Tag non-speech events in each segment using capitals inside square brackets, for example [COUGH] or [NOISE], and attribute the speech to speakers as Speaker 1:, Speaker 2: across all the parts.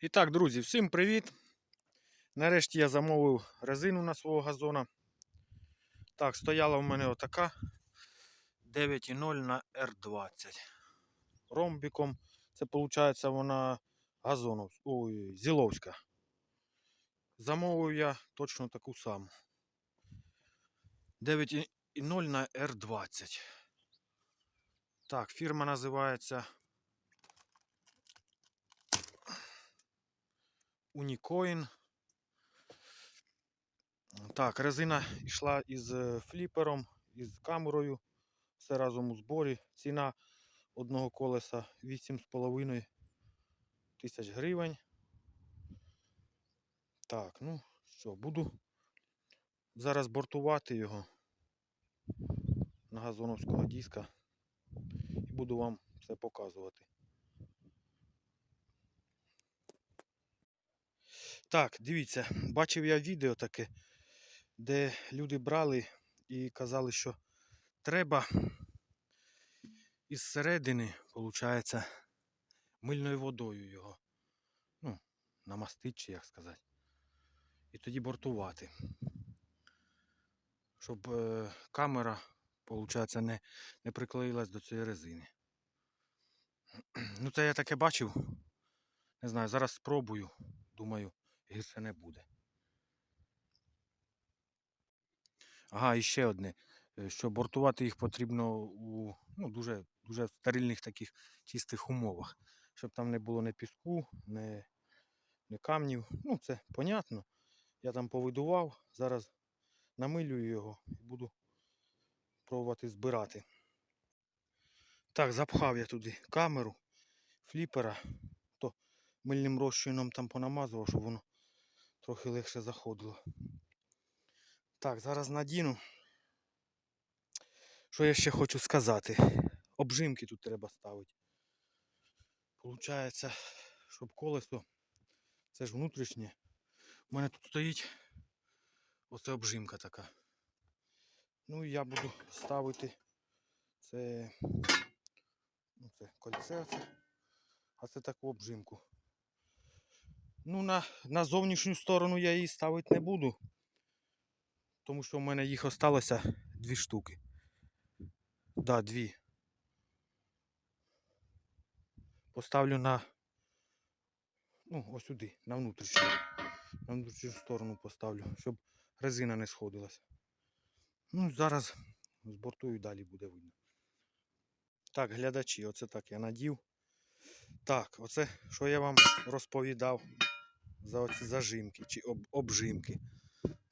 Speaker 1: І так, друзі, всім привіт! Нарешті я замовив резину на свого газона. Так, стояла в мене отака 9,0 на R20. Ромбіком. Це виходить вона газонов, ой, Зіловська. Замовив я точно таку саму. 9,0 на R20. Так, фірма називається Unicoin. Так, резина йшла із е, фліпером, із камерою. Все разом у зборі. Ціна одного колеса 8,5 тисяч гривень. Так, ну що, буду зараз бортувати його на газоновського диска і буду вам все показувати. Так, дивіться, бачив я відео таке, де люди брали і казали, що треба із середини, виходить, мильною водою його. Ну, намастити, чи як сказати. І тоді бортувати. Щоб е, камера, виходить, не, не приклеїлась до цієї резини. Ну, це я таке бачив. Не знаю, зараз спробую. Думаю, гірше не буде. Ага, і ще одне. е, Що бортувати їх потрібно у ну, дуже, дуже стерильних таких чистих умовах. Щоб там не було ні піску, ні, ні камнів. Ну, це понятно. Я там повидував, зараз намилюю його і буду пробувати збирати. Так, запхав я туди камеру, фліпера, то мильним розчином там понамазував, щоб воно трохи легше заходило. Так, зараз надіну. Що я ще хочу сказати? Обжимки тут треба ставити. Получається, щоб колесо, це ж внутрішнє. У мене тут стоїть оце обжимка така. Ну і я буду ставити це, ну це кольце, це, а це таку обжимку. Ну, на, на зовнішню сторону я її ставити не буду. Тому що в мене їх осталося дві штуки. Да, дві. Поставлю на. Ну, ось сюди, на внутрішню. На внутрішню сторону поставлю, щоб резина не сходилась. Ну, зараз збортую і далі буде видно. Так, глядачі, оце так я надів. Так, оце, що я вам розповідав за оці зажимки чи об, обжимки.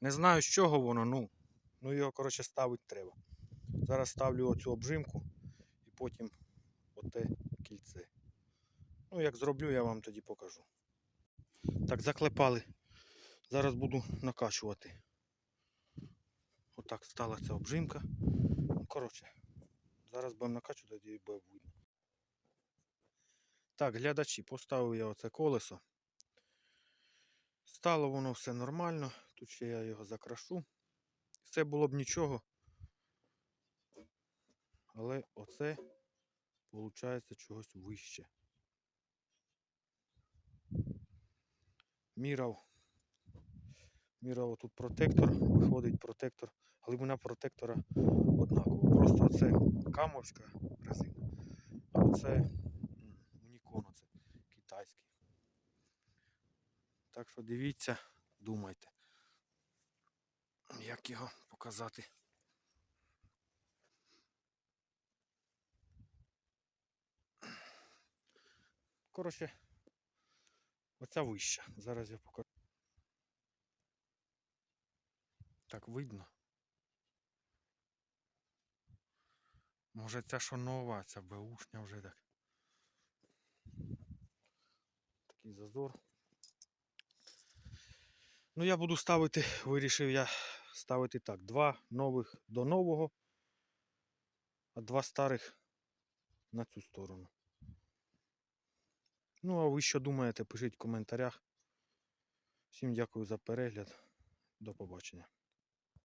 Speaker 1: Не знаю, з чого воно, ну, ну його, коротше, ставити треба. Зараз ставлю оцю обжимку і потім оте кільце. Ну, як зроблю, я вам тоді покажу. Так, заклепали. Зараз буду накачувати. Отак стала ця обжимка. Ну, коротше, зараз будемо накачувати, тоді буде. Так, глядачі, поставив я оце колесо. Стало воно все нормально. Тут ще я його закрашу. Все було б нічого. Але оце виходить чогось вище. Мірав. Мірав тут протектор, виходить протектор. Глибина протектора однакова. Просто це камовська резина. А оце Так що дивіться, думайте, як його показати. Коротше, оця вища. Зараз я покажу. Так видно. Може ця що нова, ця беушня вже так. Такий зазор. Ну, я буду ставити, [LAUGHS] вирішив я ставити так. Два нових до нового, а два старих на цю сторону. Ну, а ви що думаєте, пишіть в коментарях. Всім дякую за перегляд. До побачення.